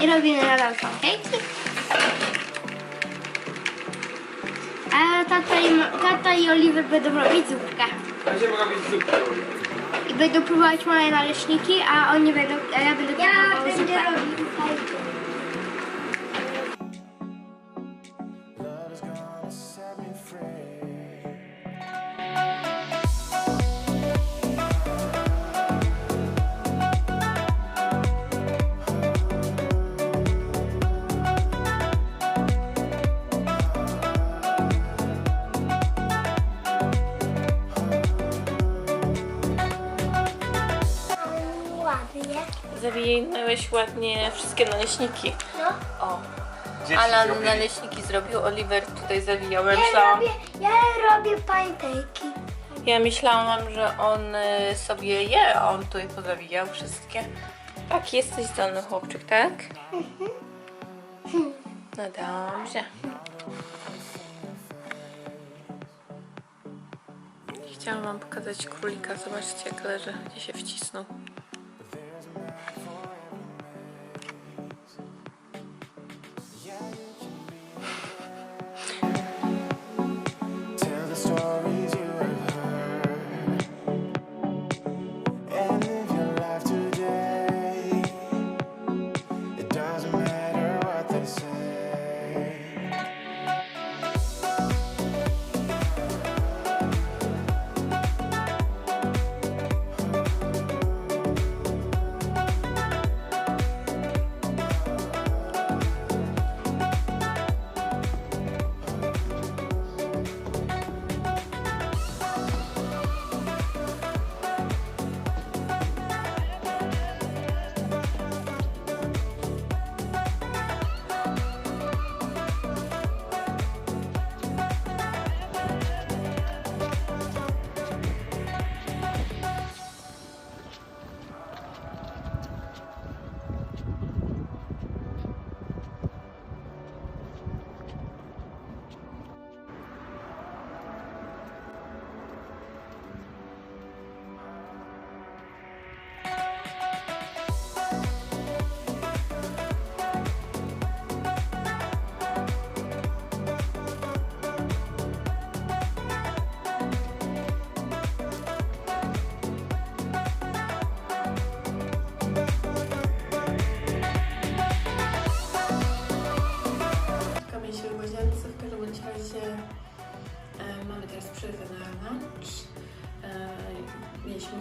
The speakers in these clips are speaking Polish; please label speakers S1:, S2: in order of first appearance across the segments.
S1: i robimy nadal pankejki. A tata i, tata i Oliver będą robić zupkę.
S2: Mogę być zupkę.
S1: I będą próbować moje naleśniki, a oni będą, a ja będę
S3: Ja
S1: próbował
S3: będę
S1: zupę.
S3: robił
S4: Zawinąłeś ładnie wszystkie naleśniki.
S3: No.
S4: O,
S2: Dzieci
S4: Alan
S2: zrobili.
S4: naleśniki zrobił, Oliver tutaj zawijał. Ja
S3: Ja
S4: myślałam,
S3: robię, ja robię pankejki.
S4: ja myślałam, że on y, sobie je, a on tutaj pozawijał wszystkie. Tak, jesteś zdolny chłopczyk, tak? No dobrze. Chciałam wam pokazać królika. Zobaczcie jak leży, gdzie się wcisnął.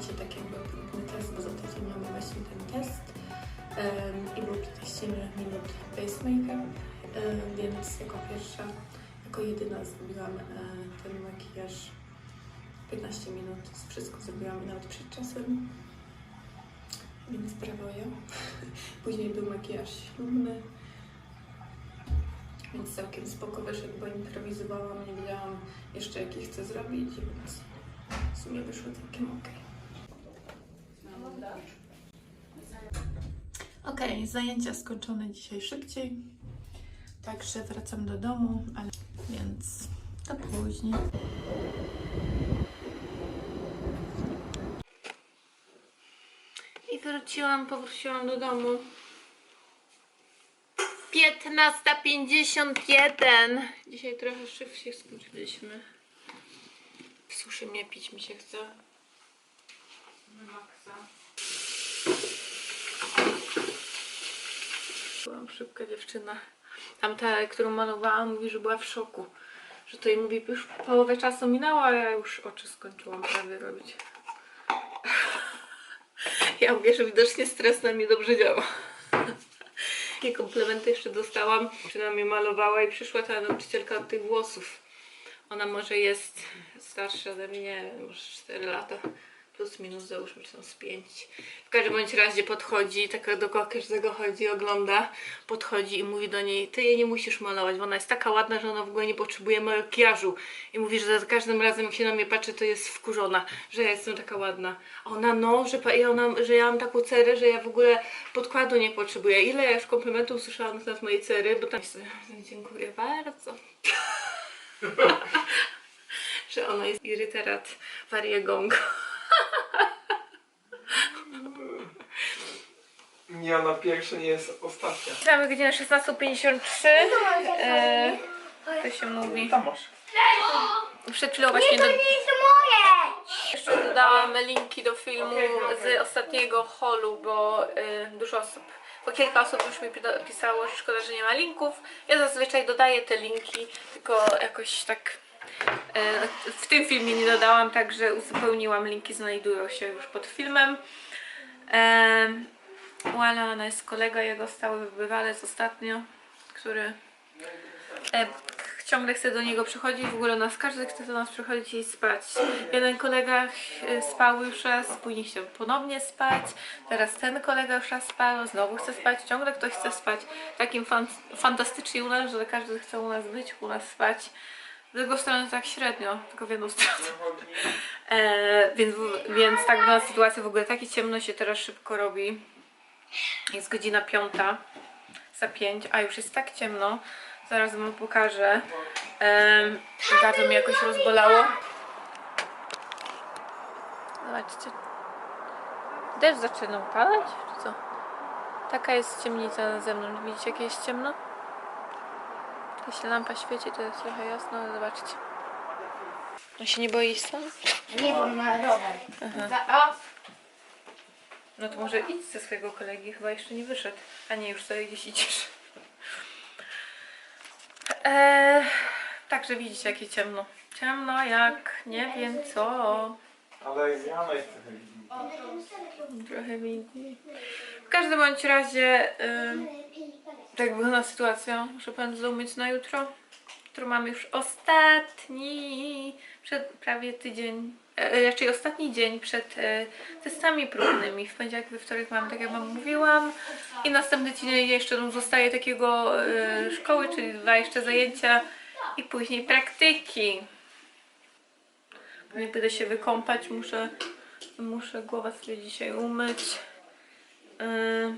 S4: Dzisiaj tak jakby próbny test, bo za tydzień mamy właśnie ten test. I był 15 minut pacemaker, e, więc jako pierwsza, jako jedyna zrobiłam e, ten makijaż 15 minut. Wszystko zrobiłam nawet przed czasem. Więc brawo ja. Później był makijaż ślubny. Więc całkiem spoko wyszedł, bo improwizowałam, nie wiedziałam jeszcze jaki chcę zrobić, więc w sumie wyszło całkiem ok. Ok, zajęcia skończone dzisiaj szybciej, także wracam do domu, ale więc do później. I wróciłam, powróciłam do domu. 15.51. Dzisiaj trochę szybciej skończyliśmy. Suszy mnie, pić mi się chce. Maksa. Byłam szybka dziewczyna. Tamta, którą malowałam, mówi, że była w szoku. Że to jej mówi, już połowę czasu minęło, a ja już oczy skończyłam prawie robić. Ja mówię, że widocznie stres na mnie dobrze działa. Takie komplementy jeszcze dostałam. Dziewczyna mnie malowała i przyszła ta nauczycielka od tych włosów. Ona może jest starsza ode mnie, może 4 lata. Plus minus załóżmy, czy są z 5. W każdym bądź razie podchodzi, taka do każdego chodzi, ogląda, podchodzi i mówi do niej, ty jej nie musisz malować, bo ona jest taka ładna, że ona w ogóle nie potrzebuje makijażu. I mówi, że za każdym razem jak się na mnie patrzy, to jest wkurzona, że ja jestem taka ładna. A ona no, że, i ona, że ja mam taką cerę, że ja w ogóle podkładu nie potrzebuję. Ile ja już komplementów słyszałam na temat mojej cery, bo tam dziękuję bardzo. że ona jest iryterat wariegong.
S2: Nie Nie, ona pierwsza nie jest ostatnia.
S4: Mamy godzinę 16.53. E, to się mówi.
S2: Tam masz.
S4: Przed chwilą właśnie do,
S3: To jest moje!
S4: jeszcze dodałam linki do filmu z ostatniego holu, bo y, dużo osób, bo kilka osób już mi pisało, że szkoda, że nie ma linków. Ja zazwyczaj dodaję te linki, tylko jakoś tak w tym filmie nie dodałam, także uzupełniłam. Linki znajdują się już pod filmem. Em, u Alana jest kolega, jego stały bywalec ostatnio, który e, ciągle chce do niego przychodzić, w ogóle nas każdy chce do nas przychodzić i spać. Jeden kolega e, spał już raz, później chciał ponownie spać, teraz ten kolega już raz spał, znowu chce spać, ciągle ktoś chce spać. Takim fan, fantastycznie u nas, że każdy chce u nas być, u nas spać. Z drugiej strony tak średnio, tylko w jedną stronę. E, więc, więc tak była sytuacja w ogóle, takie ciemno się teraz szybko robi. Jest godzina piąta za pięć, a już jest tak ciemno. Zaraz wam pokażę. Um, gardło mnie jakoś rozbolało. Zobaczcie. Deszcz zaczyna padać, czy co? Taka jest ciemnica na zewnątrz. Widzicie, jakie jest ciemno? Jeśli lampa świeci, to jest trochę jasno, ale zobaczcie. On się nie boi stąd?
S1: Nie, bo ma rower.
S4: Za, o! No to może idź ze swojego kolegi, chyba jeszcze nie wyszedł. A nie, już sobie gdzieś idziesz. Eee, także widzicie, jakie ciemno. Ciemno jak nie wiem co.
S2: Ale Jana jest trochę widzi.
S4: Trochę widzi. W każdym bądź razie, tak wygląda sytuacja. Muszę pędzle umyć na jutro. Jutro mamy już ostatni, przed prawie tydzień, e, raczej ostatni dzień przed e, testami próbnymi. W poniedziałek, we wtorek mam, tak jak wam mówiłam. I następny tydzień jeszcze nam zostaje takiego e, szkoły, czyli dwa jeszcze zajęcia i później praktyki. Nie będę się wykąpać, muszę, muszę głowę sobie dzisiaj umyć. Yy,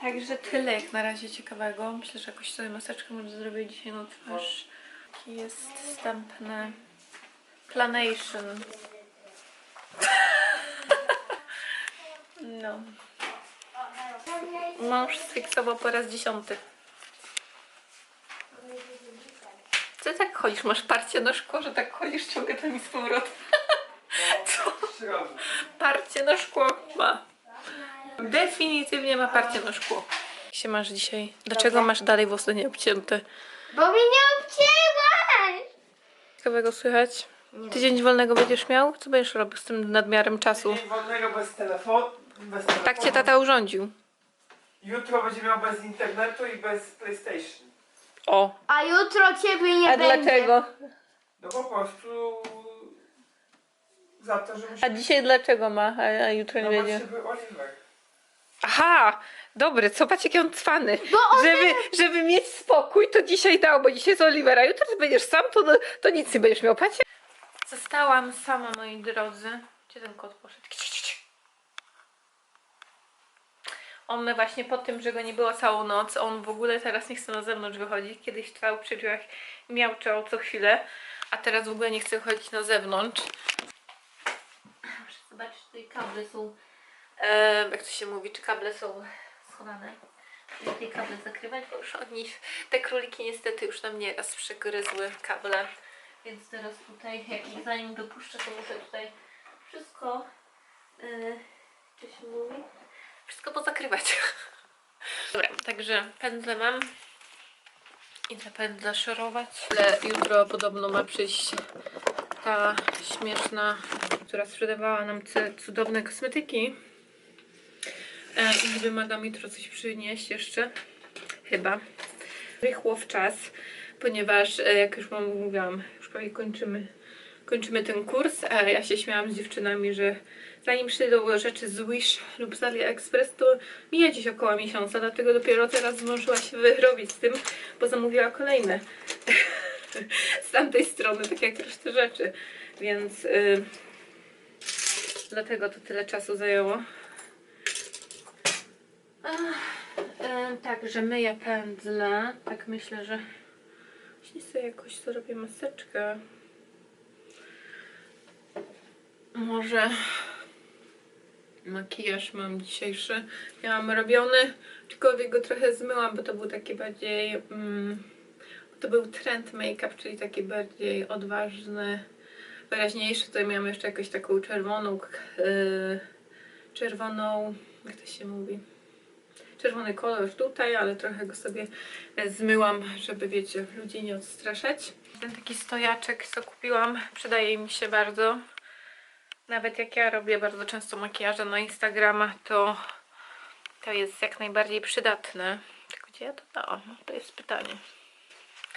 S4: Także tyle jak na razie ciekawego. Myślę, że jakoś sobie maseczkę może zrobię dzisiaj na twarz. Taki jest wstępny planation. No. Mąż sfiksował po raz dziesiąty. Co ty tak chodzisz? Masz parcie na szkło, że tak chodzisz ciągle tam i z powrotem. Parcie na szkło ma. Definitywnie ma parcie na szkło. Jak się masz dzisiaj? Dlaczego masz dalej włosy nieobcięte?
S1: Bo mi nie obcięłaś!
S4: Ciekawego słychać? Tydzień wolnego będziesz miał? Co będziesz robił z tym nadmiarem czasu?
S2: Dzień wolnego bez telefonu. Bez telefonu.
S4: Tak cię tata urządził.
S2: Jutro będzie miał bez internetu i bez PlayStation.
S4: O.
S1: A jutro ciebie nie
S4: A
S1: będzie.
S4: dlaczego?
S2: No po prostu za to, że
S4: A
S2: musi
S4: dzisiaj dlaczego ma, a, a jutro nie
S2: no
S4: będzie?
S2: był Oliver.
S4: Aha! Dobry, co patrz jaki on cwany. Żeby, żeby mieć spokój, to dzisiaj dał, bo dzisiaj jest Oliver, a jutro ty będziesz sam, to, to nic nie będziesz miał, patrzcie. Zostałam sama, moi drodzy. Gdzie ten kot poszedł? On właśnie po tym, że go nie było całą noc, on w ogóle teraz nie chce na zewnątrz wychodzić. Kiedyś trwał przy drzwiach i miałczał co chwilę, a teraz w ogóle nie chce wychodzić na zewnątrz. Zobaczyć, czy kable są, e, jak to się mówi, czy kable są schowane. Tutaj kable zakrywać, bo już oni, te króliki niestety już nam nieraz przegryzły kable. Więc teraz tutaj, jak ich zanim dopuszczę, to muszę tutaj wszystko, yy, czy się mówi? Wszystko pozakrywać. Dobra, także pędzle mam. Idę pędzle szorować. Ale jutro podobno ma przyjść ta śmieszna, która sprzedawała nam te cudowne kosmetyki. E, I mi jutro coś przynieść jeszcze. Chyba. Rychło w czas, ponieważ e, jak już wam mówiłam, już prawie kończymy, kończymy ten kurs, ja się śmiałam z dziewczynami, że zanim przyjdą rzeczy z Wish lub z AliExpress, to mija gdzieś około miesiąca, dlatego dopiero teraz zdążyła się wyrobić z tym, bo zamówiła kolejne z tamtej strony, tak jak resztę rzeczy, więc y, dlatego to tyle czasu zajęło. E, Także myję pędzle. Tak myślę, że właśnie sobie jakoś zrobię maseczkę. Może Makijaż mam dzisiejszy. Miałam robiony, aczkolwiek go trochę zmyłam, bo to był taki bardziej... Mm, to był trend make-up, czyli taki bardziej odważny, wyraźniejszy. Tutaj miałam jeszcze jakąś taką czerwoną, yy, czerwoną, jak to się mówi? Czerwony kolor tutaj, ale trochę go sobie zmyłam, żeby wiecie, ludzi nie odstraszać. Ten taki stojaczek, co kupiłam, przydaje mi się bardzo. Nawet jak ja robię bardzo często makijaże na Instagrama, to to jest jak najbardziej przydatne. Tylko gdzie ja to dałam? To jest pytanie.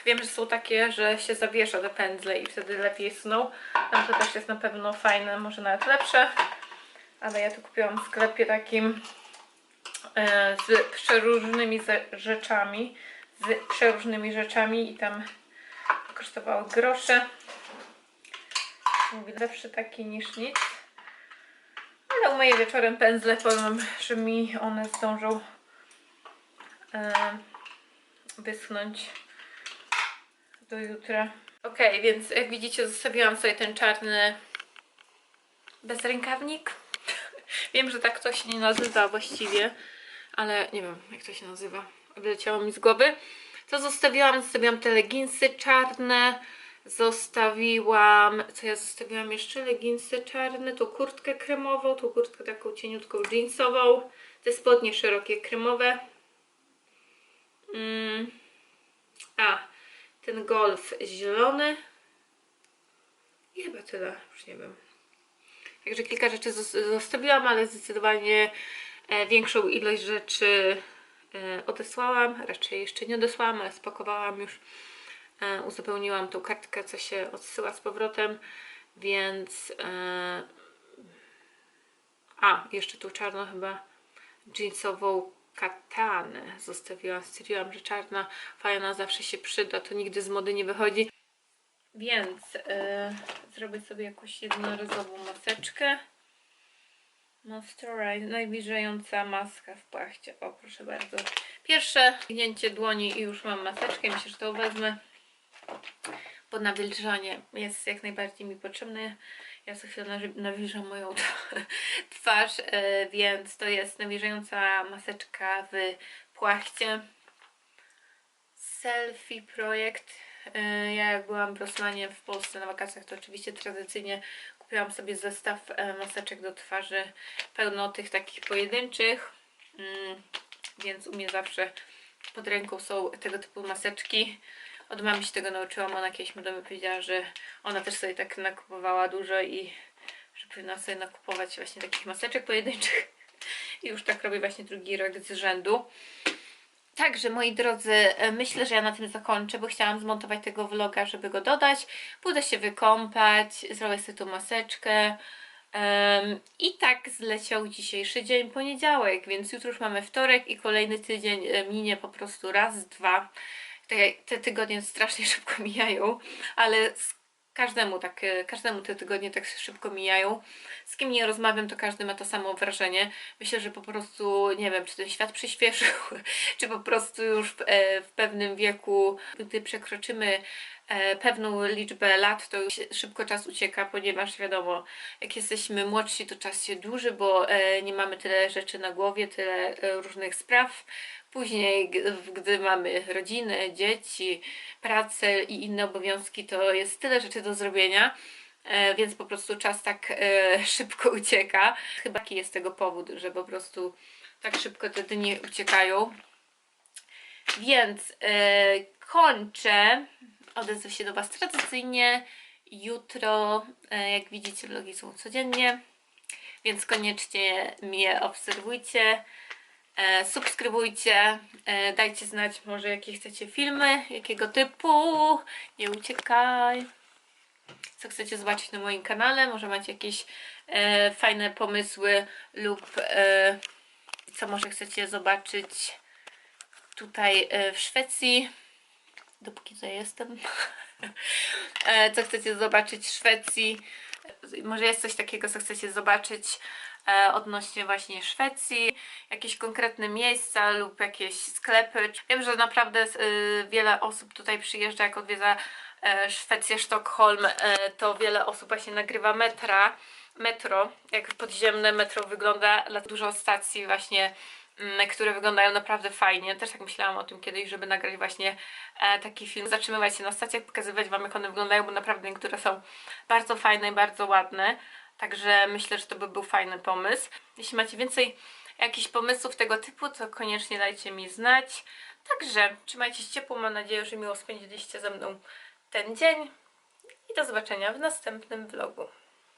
S4: Wiem, że są takie, że się zawiesza te pędzle i wtedy lepiej sną. Tam to też jest na pewno fajne, może nawet lepsze. Ale ja to kupiłam w sklepie takim e, z przeróżnymi ze- rzeczami. Z przeróżnymi rzeczami i tam kosztowały grosze. Mówię, lepszy taki niż nic. Ale umyję wieczorem pędzle, powiem, że mi one zdążą e, wyschnąć do jutra. Ok, więc jak widzicie zostawiłam sobie ten czarny bezrękawnik. Wiem, że tak to się nie nazywa właściwie, ale nie wiem jak to się nazywa. Wyleciało mi z głowy. To zostawiłam, zostawiłam te leginsy czarne, zostawiłam, co ja zostawiłam jeszcze? Leginsy czarne, tą kurtkę kremową, tą kurtkę taką cieniutką jeansową, te spodnie szerokie kremowe. Mm. A, ten golf zielony. I chyba tyle, już nie wiem. Także kilka rzeczy zos- zostawiłam, ale zdecydowanie e, większą ilość rzeczy e, odesłałam. Raczej jeszcze nie odesłałam, ale spakowałam już. E, uzupełniłam tą kartkę, co się odsyła z powrotem, więc. A, jeszcze tą czarną chyba jeansową katanę zostawiłam. Stwierdziłam, że czarna fajna zawsze się przyda, to nigdy z mody nie wychodzi. Więc e, zrobię sobie jakąś jednorazową maseczkę. Moisturize, najbliżająca maska w płachcie. O, proszę bardzo. Pierwsze gnięcie dłoni i już mam maseczkę. Myślę, że to wezmę, bo nawilżanie jest jak najbardziej mi potrzebne. Ja co chwilę nawi- nawilżam moją twarz, e, więc to jest nawilżająca maseczka w płachcie. Selfie projekt. E, Ja jak byłam w Rosmanie w Polsce na wakacjach, to oczywiście tradycyjnie kupiłam sobie zestaw e, maseczek do twarzy pełno tych takich pojedynczych, mm, więc u mnie zawsze pod ręką są tego typu maseczki. Od mamy się tego nauczyłam, ona kiedyś mi do mnie powiedziała, że ona też sobie tak nakupowała dużo i że powinna sobie nakupować właśnie takich maseczek pojedynczych. I już tak robię właśnie drugi rok z rzędu. Także moi drodzy, e, myślę, że ja na tym zakończę, bo chciałam zmontować tego vloga, żeby go dodać. Pójdę się wykąpać, zrobię sobie tu maseczkę. Em, I tak zleciał dzisiejszy dzień, poniedziałek, więc jutro już mamy wtorek i kolejny tydzień e, minie po prostu raz, dwa. Te, te tygodnie strasznie szybko mijają, ale każdemu tak, e, każdemu te tygodnie tak szybko mijają. Z kim nie rozmawiam, to każdy ma to samo wrażenie. Myślę, że po prostu, nie wiem, czy ten świat przyspieszył, czy po prostu już w, e, w pewnym wieku, gdy przekroczymy e, pewną liczbę lat, to szybko czas ucieka, ponieważ wiadomo, jak jesteśmy młodsi, to czas się dłuży, bo nie mamy tyle rzeczy na głowie, tyle różnych spraw. Później, gdy mamy rodzinę, dzieci, pracę i inne obowiązki, to jest tyle rzeczy do zrobienia. E, więc po prostu czas tak e, szybko ucieka. Chyba taki jest tego powód, że po prostu tak szybko te dni uciekają. Więc e, kończę. Odezwę się do Was tradycyjnie. Jutro, jak widzicie, vlogi są codziennie, więc koniecznie mnie obserwujcie. E, subskrybujcie, e, dajcie znać może jakie chcecie filmy, jakiego typu, nie uciekaj co chcecie zobaczyć na moim kanale. Może macie jakieś e, fajne pomysły lub e, co może chcecie zobaczyć tutaj e, w Szwecji. Dopóki tutaj jestem. e, co chcecie zobaczyć w Szwecji. Może jest coś takiego, co chcecie zobaczyć odnośnie właśnie Szwecji, jakieś konkretne miejsca lub jakieś sklepy. Wiem, że naprawdę e, wiele osób tutaj przyjeżdża, jak odwiedza e, Szwecję, Sztokholm, e, to wiele osób właśnie nagrywa metra metro, jak podziemne metro wygląda, dużo stacji właśnie, mm, które wyglądają naprawdę fajnie. Też tak myślałam o tym kiedyś, żeby nagrać właśnie e, taki film, zatrzymywać się na stacjach, pokazywać Wam jak one wyglądają, bo naprawdę niektóre są bardzo fajne i bardzo ładne. Także myślę, że to by był fajny pomysł. Jeśli macie więcej jakichś pomysłów tego typu, to koniecznie dajcie mi znać. Także trzymajcie się ciepło, mam nadzieję, że miło spędziliście ze mną ten dzień i do zobaczenia w następnym vlogu.